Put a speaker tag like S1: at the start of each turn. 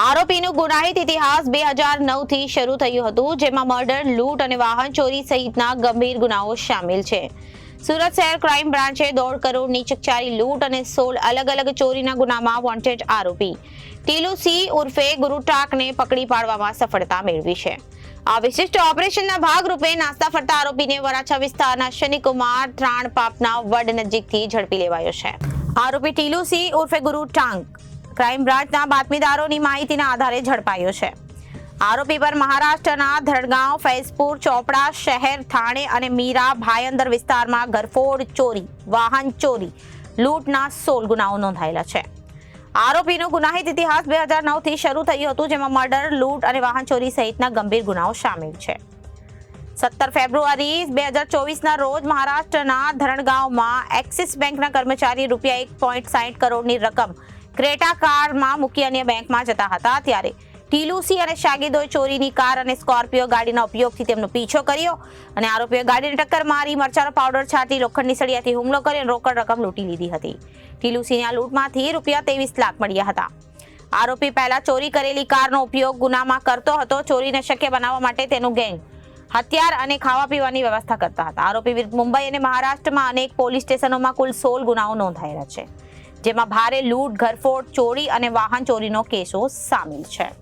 S1: આરોપીનું ગુનાહિત ઇતિહાસ બે હજાર નવથી શરૂ થયું હતું, જેમાં મર્ડર, લૂંટ અને વાહન ચોરી સહિતના ગંભીર ગુનાઓ સામેલ છે. સુરત શહેર ક્રાઇમ બ્રાન્ચે દોઢ કરોડની ચકચારી લૂંટ અને સોળ અલગ અલગ ચોરીના ગુનામાં વોન્ટેડ આરોપી. ટીલુ સી ઉર્ફે ગુરુટાકને પકડી પાડવામાં સફળતા મેળવી છે. આ વિશિષ્ટ ઓપરેશનના ભાગરૂપે નાસ્તા ફરતા આરોપીને વરાછા વિસ્તારના શનિકુમાર ત્રાણ પાપના વડ નજીકથી ઝડપી લેવાયો છે. આરોપી ટીલુ સી ઉર્ફે ગુરુ ટાંગ ક્રાઇમ બ્રાન્ચના બાતમીદારોની માહિતીના આધારે ઝડપાયો છે. આરોપી પર મહારાષ્ટ્રના ધરણગાંવ, ફૈઝપુર, ચોપડા, શહેર, થાણે અને મીરા ભાયંદર વિસ્તારમાં ગરફોડ ચોરી, વાહન ચોરી, લૂંટના સોળ ગુનાઓ નોંધાયેલા છે. આરોપીનો ગુનાહિત ઇતિહાસ બે હજાર નવથી શરૂ થયું હતું, જેમાં મર્ડર, લૂંટ અને વાહન ચોરી સહિતના ગંભીર ગુનાઓ સામેલ છે. સત્તર ફેબ્રુઆરી બે હજાર ચોવીસના રોજ મહારાષ્ટ્રના ધરણગાંવમાં એક્સિસ બેંકના કર્મચારી રૂપિયા એક પોઈન્ટ સાઠ કરોડની રકમ ક્રેટા કારમાં મૂકી અન્ય બેંકમાં જતા હતા ત્યારે ટીલુસી અને શાગીદોએ ચોરીની કાર અને સ્કોર્પિયો ગાડીના ઉપયોગથી તેમનો પીછો કર્યો અને આરોપીએ ગાડીને ટક્કર મારી, મરચાનો પાવડર છાંટી, લોખંડની સળિયાથી હુમલો કર્યો અને રોકડ રકમ લૂંટી લીધી હતી. ટીલુસીની આ લૂંટમાંથી રૂપિયા ત્રેવીસ લાખ મળ્યા હતા. આરોપી પહેલા ચોરી કરેલી કારનો ઉપયોગ ગુનામાં કરતો હતો, ચોરીને શક્ય બનાવવા માટે તેનું ગેંગ હથિયાર અને ખાવા પીવાની વ્યવસ્થા કરતા હતા. આરોપી મુંબઈ અને મહારાષ્ટ્રમાં અનેક પોલીસ સ્ટેશનોમાં કુલ સોળ ગુનાઓ નોંધાયેલા છે. જેમાં ભારે લૂંટ ઘરફોડ ચોરી અને વાહન ચોરીનો કેસો સામેલ છે.